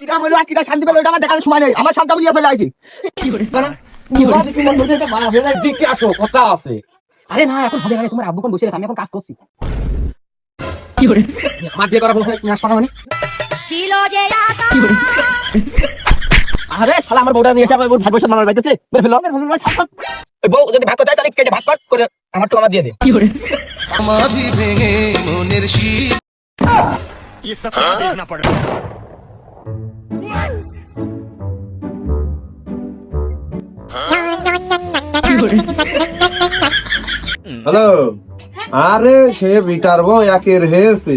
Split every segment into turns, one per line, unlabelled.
কিটা বলবো আর কিটা শান্তি পেলো ওটা আমার দেখার সময় নেই আমার শান্তি আমি নিয়ে চলে আইছি
দিকে আসো কথা আছে
আরে না এখন হবে না তোমার আব্বু কোন বসে আছে, আমি এখন কাজ করছি
আমার বিয়ে করা বলছে তুমি আসো না মানে
ছিল যে আশা
আরে শালা আমার বউটা নিয়ে এসে আমার ভাই বসে মামার বাইতেছে মেরে ফেলো মেরে ফেলো ছাড় ছাড়। ওই বউ যদি ভাগ করতে হয় তাহলে কেটে ভাগ কর করে আমার তো আমার দিয়ে দে
সমাধি ভেঙে মনের শীত
ये सब क्या देखना पड़ रहा है
হ্যালো। আরে, সে বিটার বউ একের হয়েছে।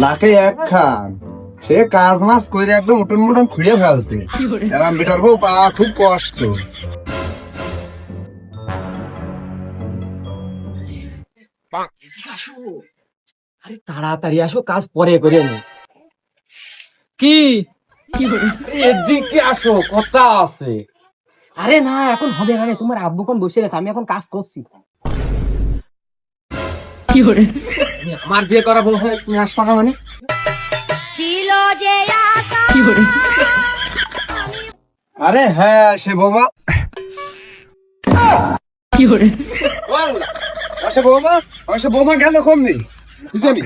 নাকে এক খান। সে কাজ মাস করে একদম উঠন মুটন খুঁড়ে ফেলছে। এরম বিটার বউ পাওয়া খুব কষ্ট।
আরে, তাড়াতাড়ি আসো, কাজ পরে করে
কি?
এদিকে আসো কথা আছে।
আরে না এখন হবে না রে, তোমার আব্বু কোন বসে আমি এখন কাজ করছি।
তুমি আমার বিয়ে করা বলছে তুমি আসো না মানে?
ছিল যে আশা
আরে হ্যাঁ সে বৌমা। বল, আমার সে বৌমা সে বৌমা গেল কম নেই বুঝলি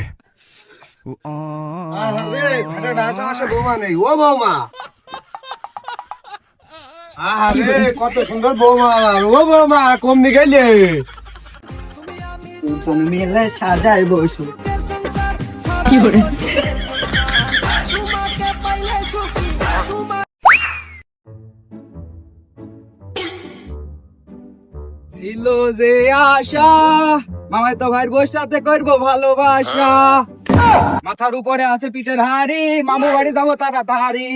কত সুন্দর বৌমা আমার কম গেলে
মিলে সাজায় ছিল যে আশা, মামাই তো ভাইয়ের সাথে করব ভালোবাসা। মাথার উপরে আছে পিঠের হাড়ি মামু বাড়ি যাব তাড়াতাড়ি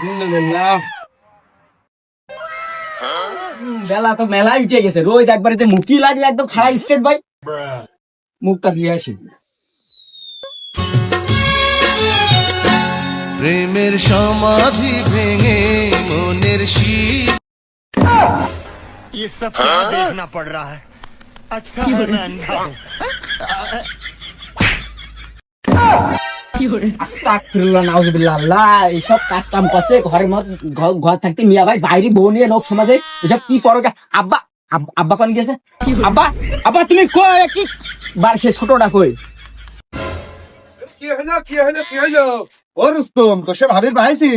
আলহামদুলিল্লাহ। হুম, বেলা তো মেলায় উঠে গেছে রোজ একবারে যে মুখি লাগে একদম খাড়া স্টেট ভাই। মুখটা দিয়ে আসি।
প্রেমের সমাধি ভেঙে মনের শীত।
ये सब क्या देखना पड़ रहा है अच्छा है मैं अंधा हूँ
আস্তাগফিরুল্লাহ নাউজুবিল্লাহ আল্লাহ এইসব কাজ কাম করছে ঘরের মধ্যে ঘর- ঘর থাকতে মিয়া ভাই বাইরে বউ নিয়ে লোক সমাজে এসব কি করো গা? আব্বা আব- আব্বা কোন গেছে আব্বা আব্বা তুমি কই কি বার সে ছোটটা কই
কি হইলো কি হইলো কি হইলো ও রুস্তম তো সে ভাবির ভাইছি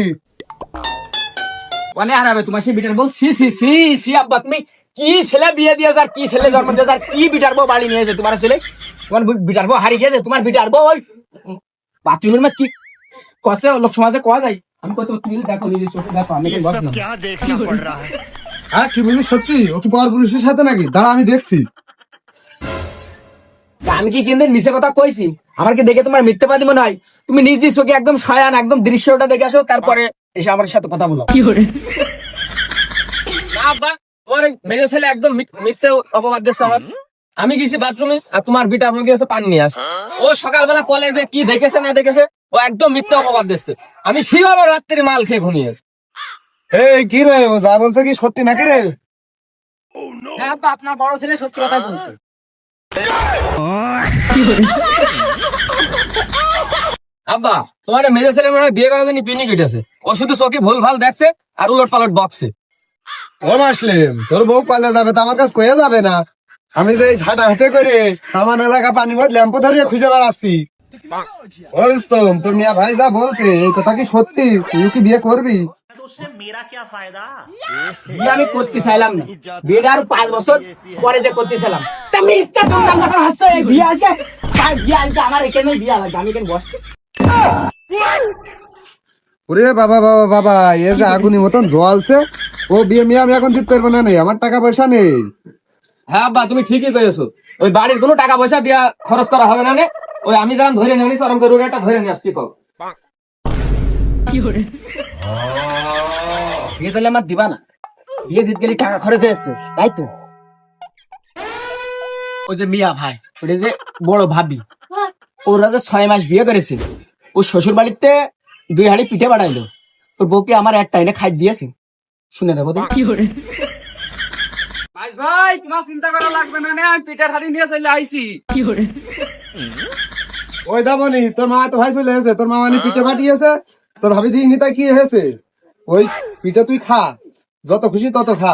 মানে তোমার বিটার সি সি সি সি আব্বা তুমি কি ছেলে বিয়ে কি ছেলে জন্ম কি বিটার বউ বাড়ি তোমার ছেলে? তোমার বিটার বউ হারিয়ে গেছে তোমার বিটার বউ ওই বাথরুমের মধ্যে কি লোক সমাজে কয়া যায়? আমি কত তুমি দেখো নিজে চোখে দেখো আমি
হ্যাঁ কি বলবি সত্যি? ও কি পাওয়ার পুলিশের সাথে নাকি? দাঁড়া আমি দেখছি।
আমি কি কিন্তু নিচে কথা কইছি? আমাকে দেখে তোমার মিথ্যেবাদী মনে হয়? তুমি নিজে চোখে একদম সায়ান একদম দৃশ্যটা দেখে আসো তারপরে এসে আমার সাথে কথা বলো। না আব্বা তোমার ওই ছেলে একদম মিথ্যে অপবাদ দিচ্ছে আমার। আমি গেছি বাথরুমে আর তোমার বিটা আমি গেছে পানি নিয়ে আস ও সকালবেলা কলে কি দেখেছে না দেখেছে ও একদম মিথ্যে অপবাদ দিচ্ছে। আমি শিওর রাত্রি মাল খেয়ে ঘুমিয়েছি
এই কি রে ও যা বলছে কি সত্যি নাকি রে?
হ্যাঁ আব্বা আপনার বড় ছেলে সত্যি কথা বলছে। আব্বা তোমার মেজো ছেলে মনে হয় বিয়ে করার জন্য পিনি কেটেছে ও শুধু চোখে ভুল ভালো দেখছে আর উলট পালট বকছে।
ও মাসলিম তোর বউ পালে যাবে তো আমার কাছে কয়ে যাবে না। আমি যে ঝাঁটা হাতে করে আমার এলাকা পানি ভর ল্যাম্প ধরিয়ে খুঁজে বেড়াচ্ছি। তোর মিয়া ভাই যা বলছে এই কথা কি সত্যি? তুই কি বিয়ে করবি?
আমি করতে চাইলাম না। আর পাঁচ বছর পরে যে করতে চাইলাম। তা মিথ্যা তোমরা যখন হাসছো বিয়ে আজকে? বিয়ে আজকে আমার এখানে বিয়ে লাগবে আমি এখানে বসছি।
ওরে বাবা বাবা বাবা এ যে আগুনি মতন জ্বলছে। ও বিয়ে মিয়া আমি এখন দিতে পারব না নেই আমার টাকা পয়সা নেই।
হ্যাঁ আব্বা তুমি ঠিকই করেছ ওই বাড়ির কোনো টাকা পয়সা দিয়া খরচ করা হবে না নে। ওই আমি ধরে নিয়ে নিছি ওরকম করে একটা ধরে নিয়ে আসছি কও। বিয়ে তাহলে আমার দিবা না। বিয়ে দিতে গেলে টাকা খরচ হয়েছে তাই তো? ও যে মিয়া ভাই ওটা যে বড় ভাবি ওরা যে ছয় মাস বিয়ে করেছে। ও শ্বশুর বাড়িতে দুই হাড়ি পিঠে বাড়াইলো ওর বউকে আমার একটা এনে খাই দিয়েছে। শুনে দেবো তুমি
ভাই ভাই তোমার চিন্তা করা লাগবে না নে আমি পিঠার হাড়ি নিয়ে চলে আইছি।
ওই দামনি তোর মামা তো ভাই চলে তোর মামা নি পিঠে পাঠিয়েছে তোর ভাবি দিই কি হয়েছে ওই পিঠে তুই খা যত খুশি তত খা।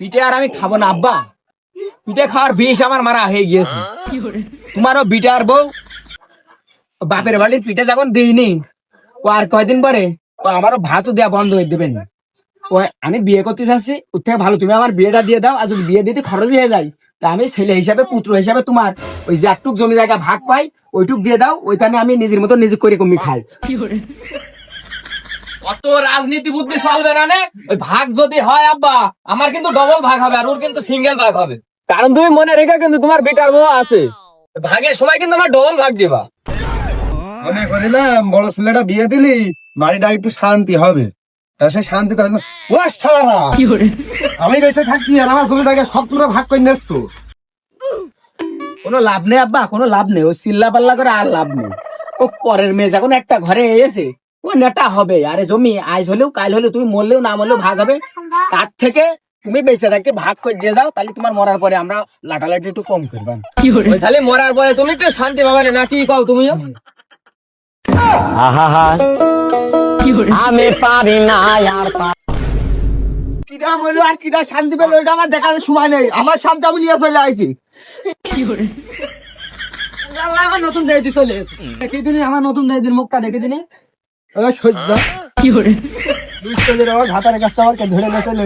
পিঠে আর আমি খাব না আব্বা। পিঠে খাওয়ার বিষ আমার মারা হয়ে গিয়েছে। বিটার বউ? বাপের বাড়ির পিঠে যখন দিইনি, ও আর কয়দিন পরে ও আমারও ভাতও দেওয়া বন্ধ হয়ে দেবেন। ও, আমি বিয়ে করতে চাচ্ছি, ওর থেকে ভালো, তুমি আমার বিয়েটা দিয়ে দাও, আর যদি বিয়ে দিতে খরচ হয়ে যায়, তা আমি ছেলে হিসাবে, পুত্র হিসাবে তোমার ওই যে একটুক জমি জায়গা ভাগ পাই, ওইটুক দিয়ে দাও, ওইখানে আমি নিজের মতো নিজে করে কমি খাই। অত রাজনীতি বুদ্ধি চলবে না ওই ভাগ যদি হয় আব্বা আমার কিন্তু ডবল ভাগ হবে আর ওর কিন্তু সিঙ্গেল ভাগ হবে। কারণ তুমি মনে রেখে কিন্তু তোমার বেটার বউ আছে। ভাগের সময় কিন্তু আমার ডবল ভাগ দিবা।
মনে করিলাম বড় ছেলেটা বিয়ে দিলি বাড়িটা একটু শান্তি হবে। সে শান্তি তো হলো- ও আমি বেঁচে থাকতি আর আমার জমি জায়গা সব তোমরা ভাগ করে নিচ্ছ।
কোনো লাভ নেই আব্বা কোনো লাভ নেই। ও চিল্লা পাল্লা করে আর লাভ নেই। ও পরের মেয়ে যখন একটা ঘরে এসে ও নেটা হবে। আরে জমি আজ হলেও কাল হলেও তুমি মরলেও না মরলেও ভাগ হবে। তার থেকে তুমি বেঁচে থাকতে ভাগ করে দিয়ে যাও তাহলে তোমার মরার পরে আমরা লাটালাটি একটু কম করবাম ওই তাহলে মরার পরে তুমি একটু শান্তি পাবে না কি কও তুমিও?
আমি পারি না আর
কিটা মরলো আর কিটা শান্তি পেল ওটা আমার দেখার সময় নেই। আমার শান্তি আমি নিয়ে চলে আইছি।
আল্লাহ আমার নতুন দেয়দি চলে এসে দেখে দিনে আমার নতুন মুখটা দেখে দিনে
আমার ভাতার কাছটা আমার ধরে নিয়ে চলে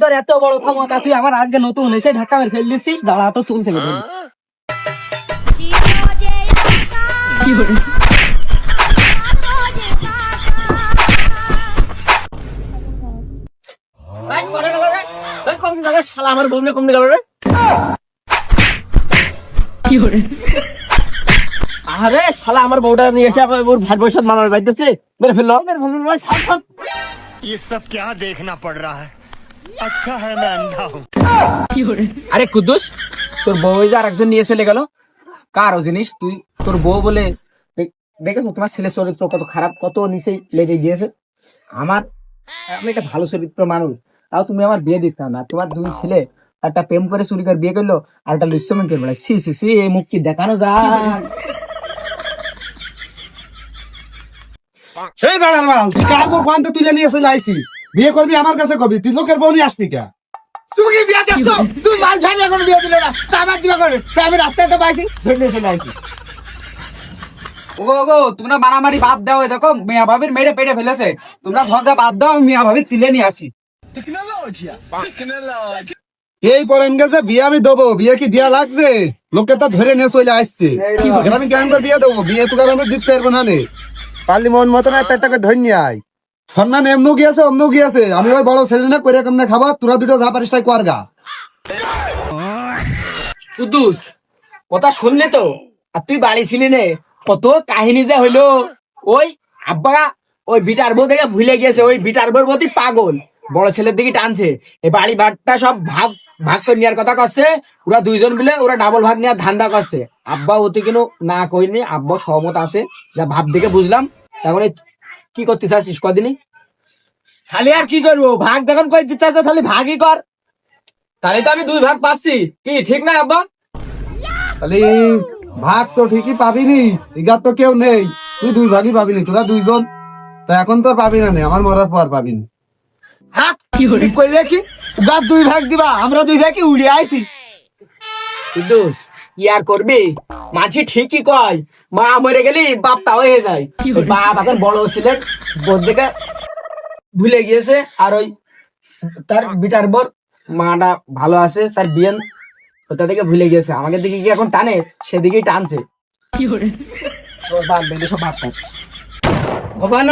তোর এত বড় ক্ষমতা তুই আমার আজকে নতুন এসে ঢাকা মেরে ফেল দিচ্ছিস? দাঁড়া তো
আশা
শালা আমার কমনে গেল রে। আরে শালা আমার বউটা নিয়ে এসে আবার ওর ভাই বৈশাখ মামার বাড়িতেছে মেরে ফেললো মেরে ফেললো ভাই ছাড় ছাড়।
ये सब क्या देखना पड़ रहा है अच्छा है मैं अंधा हूँ
আরে কুদ্দুস তোর বউ ওই যে আরেকজন নিয়ে চলে গেল কার ও জিনিস তুই তোর বউ বলে দে- দেখেছো তোমার ছেলে চরিত্র কত খারাপ কত নিচে লেগে গিয়েছে আমার আমি একটা ভালো চরিত্র মানুষ তাও তুমি আমার বিয়ে দিতে না তোমার দুই ছেলে একটা প্রেম করে চুরি করে বিয়ে করল আর একটা লিস্টমেন্ট করে বেড়ায় সি সি সি এই মুখ কি দেখানো যায়।
সেই মাল তুই কার বউ কোয়ান্তে তুলে নিয়ে চলে আইছি বিয়ে করবি আমার কাছে কবি তুই লোকের বউ নিয়ে আসবি কে? তুমি কি বিয়ে মাল ছাড়ি এখন বিয়ে দিলে না তা আমার দিবা করে। তাই আমি রাস্তায় তো পাইছি নিয়ে চলে আইছি
ওগো ওগো তোমরা মারামারি বাদ দাও দেখো মিয়া ভাবির মেরে পেটে ফেলেছে। তোমরা ঝগড়া বাদ দাও মিয়া ভাবির তুলে নিয়ে আসি।
এই পরেন গেছে বিয়ে আমি দেবো। বিয়ে কি দিয়া লাগছে? লোকে তো ধরে নিয়ে চলে আসছে। আমি কেমন করে বিয়ে দেবো? বিয়ে তো আমি দিতে পারব না নে। পারলি মন মতো না একটা করে ধরে নিয়ে আয়। সম্মান এমনও গিয়েছে অমনও গিয়েছে। আমি ওই বড় ছেলে না করে কেমনে খাবা? তোরা দুটো যা পারিস তাই কর গা।
কুদ্দুস কথা শুনলে তো? আর তুই বাড়ি ছিলি নে কত কাহিনী যে হইল। ওই আব্বা ওই বিটার বউ দেখে ভুলে গেছে ওই বিটার বউর প্রতি পাগল। বড় ছেলের দিকে টানছে। এই বাড়ি ভাগটা সব ভাগ ভাগ করে নেওয়ার কথা করছে ওরা দুইজন মিলে ওরা ডাবল ভাগ নেওয়ার ধান্দা করছে। আব্বা ওতে কিন্তু না কইনি আব্বা সহমত আছে যা ভাব দেখে বুঝলাম। তারপরে কি করতে চাচ্ছিস কদিনই? খালি আর কি করব? ভাগ যখন কই দিতে চাচ্ছ তাহলে ভাগই কর। তাহলে তো আমি দুই ভাগ পাচ্ছি। কি ঠিক না আব্বা?
তাহলে ভাগ তো ঠিকই পাবিনি ইগার তো কেউ নেই। তুই দুই ভাগই পাবিনি তোরা দুইজন। তা এখন তো আর পাবি না নে, আমার মরার পর পাবিনি।
কি
কইলে কি? যা দুই ভাগ দিবা আমরা দুই ভাগই উড়ে আইছি।
কুদ্দুস ইয়ার করবি? মাঝি ঠিকই কয় মা মরে গেলি বাপ তা হয়ে যায়। বাপ এখন বড় ছিলেন বোর ভুলে গিয়েছে আর ওই তার বিটার বর মাটা ভালো আছে তার বিয়েন ওটা থেকে ভুলে গিয়েছে। আমাকে দিকে কি এখন টানে? সেদিকেই টানছে। কি করে? সব বাদ বেঁধে সব বাদ
ভগবান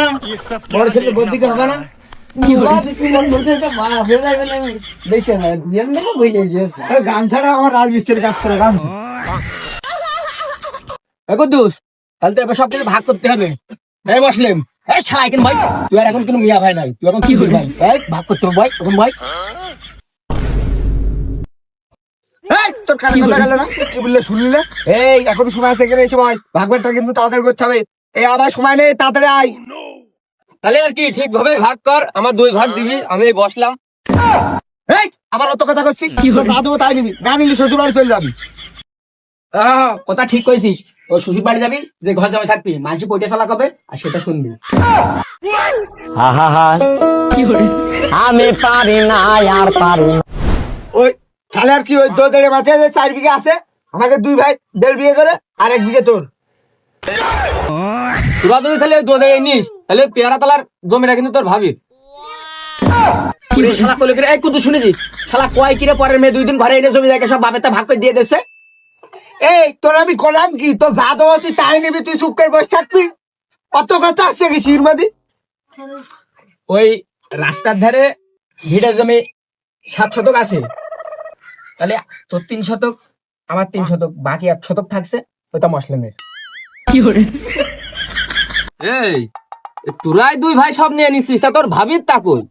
বড় ছেলে
বোর
দিকে হবে না? মন হয়ে
ছাড়া আমার রাজমিস্ত্রির কাজ করে
কুদ্দুস তাহলে তো সব কিছু ভাগ করতে হবে। এই মুসলিম এই শালাইকেন ভাই তুই আর এখন কোনো মিয়া ভাই নাই। তুই এখন কি করবি ভাই? এই ভাগ করতে হবে ভাই এখন ভাই।
এই, তোর কানে কথা গেল না? কি বললে শুনলি না? এই। এখন সময় আছে এখানে এই সময় ভাগবারটা কিন্তু তাড়াতাড়ি করতে হবে।
এই আবার সময় নেই তাড়াতাড়ি আয়।
তাহলে আর কি ঠিক ভাবে ভাগ কর আমার দুই ভাগ দিবি আমি বসলাম।
এই আবার অত কথা করছিস দেবো তাই নিবি না নিলি শ্বশুর বাড়ি চলে যাবি।
কথা ঠিক কইছিস। ও শ্বশুর বাড়ি যাবি যে ঘর জামাই থাকবি মানুষ চালা কবে আর সেটা শুনবি।
আমি পারি না আর পারি
ওই তাহলে আর কি ওই দো দেড়ে মাঝে চার বিঘা আছে আমাকে দুই ভাই দেড় বিঘে করে আর এক বিঘে তোর।
তোরা যদি তাহলে দোদে নিস তাহলে পেয়ারা তালার জমিটা কিন্তু তোর ভাবি
শালা কলে করে? এই কুতু শুনেছি শালা কয় কিরে পরের মেয়ে দুই দিন ঘরে এনে জমি দেখে সব বাপেতে ভাগ করে দিয়ে
এই তোর আমি কি? তো যা দেবো তুই তাই নিবি তুই চুপ করে বসে থাকবি? কত কথা আসছে কি শিরমাদি?
ওই রাস্তার ধারে ভিড়ে জমি সাত শতক আছে। তাহলে তোর তিন শতক আমার তিন শতক বাকি এক শতক থাকছে ওইটা মসলিমের
এই তোরাই দুই ভাই সব নিয়ে নিছিস তা তোর ভাবির তা কই?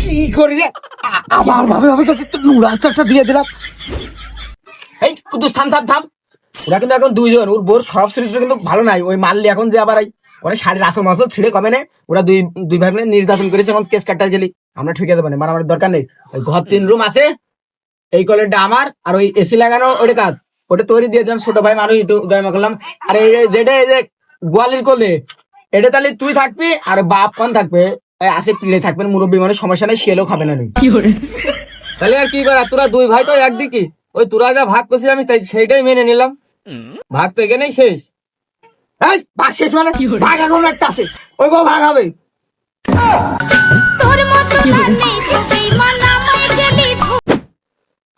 কি করি রে? আমার ভাবে ভাবে কাছে তো রাস্তাটা দিয়ে দিলাম।
এই থাম থাম থাম। ওরা কিন্তু এখন দুইজন ওর বোর সব চরিত্র কিন্তু ভালো নাই ওই মারলি এখন যে আবার ওরা শাড়ির আসল মাসল ছিঁড়ে কমে নেই ওরা দুই দুই ভাই মিলে নির্যাতন করেছে এখন কেস কাটতে গেলি আমরা ঠেকে দেবো না মারামারির দরকার নেই। ওই ঘর তিন রুম আছে এই কলেরটা আমার আর ওই এসি লাগানো ওটা কাজ ওটা তৈরি দিয়ে দিলাম ছোট ভাই মানুষ একটু দয়মা করলাম। আর এই যেটা এই যে গোয়ালির করলে এটা তাহলে তুই থাকবি আর বাপ কোন থাকবে। আসে পিড়ে থাকবেন মুরব্বী মানে সমস্যা নেই শিয়ালেও খাবে না
তাহলে আর কি করা তোরা দুই ভাই তো একদিকে ওই তোরা যা ভাগ করছিস আমি তাই সেইটাই মেনে নিলাম। ভাগ তো এখানেই শেষ।
এই ভাগ শেষ মানে? ভাগ এখন একটা আছে। ওই বউ ভাগ হবে।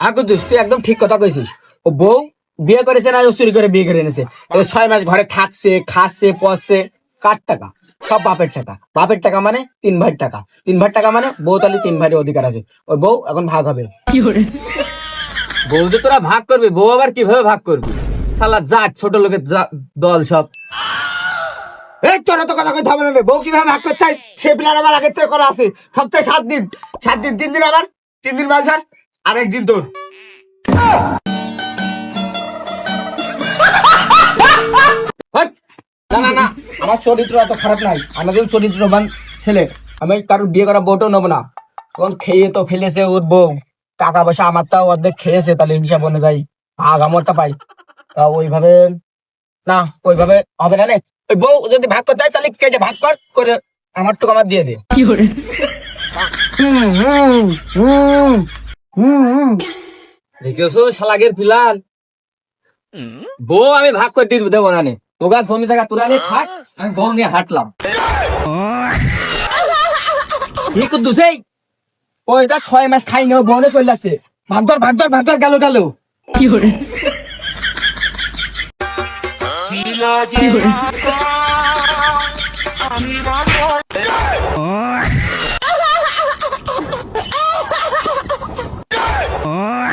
আগুদুস তুই একদম ঠিক কথা কইছিস। ও বউ বিয়ে করেছে না চুরি করে বিয়ে করে এনেছে। এবার ছয় মাস ঘরে থাকছে খাচ্ছে পচছে কার টাকা? সব বাপের টাকা। বাপের টাকা মানে তিন ভাইয়ের টাকা। তিন ভাইয়ের টাকা মানে বউ তাহলে তিন ভাইয়ের অধিকার আছে। ওই বউ এখন ভাগ হবে।
বউ যে তোরা ভাগ করবি বউ আবার কীভাবে ভাগ করবি? শালা যাক ছোট লোকের যা- দল সব।
এই তোর তো কথা কইতে হবে না বউ কীভাবে ভাগ করতে হয় সে প্ল্যান আমার আগের থেকে করা আছে। সপ্তাহে সাত দিন। সাত দিন তিন দিন আমার তিন দিন বাজার আর একদিন তোর।
না না না আমার চরিত্র এত খারাপ নাই। আমাদের চরিত্রবান ছেলে আমি কারোর বিয়ে করা বউটাও নেব না। তখন খেয়ে তো ফেলেছে ওর বউ। টাকা পয়সা আমার তাও অর্ধেক খেয়েছে তাহলে হিসাব অনুযায়ী ভাগ আমারটা পাই। তা ওইভাবে না ওইভাবে হবে না রে। ওই বউ যদি ভাগ করতে হয় তাহলে কেটে ভাগ কর করে আমার টুকু আমার দিয়ে দে।
হুম হুম
দেখেছ শালাগের পিলাল বউ আমি ভাগ করে দিয়ে দেবো না নে। তোগা জমি জায়গা তোরা নিয়ে থাক আমি বউ নিয়ে হাঁটলাম।
কি করছে ওই তা ছয় মাস খাই নেও বনে চলে যাচ্ছে। ভাগদর ভাগদর ভাগদর
কি করে Oh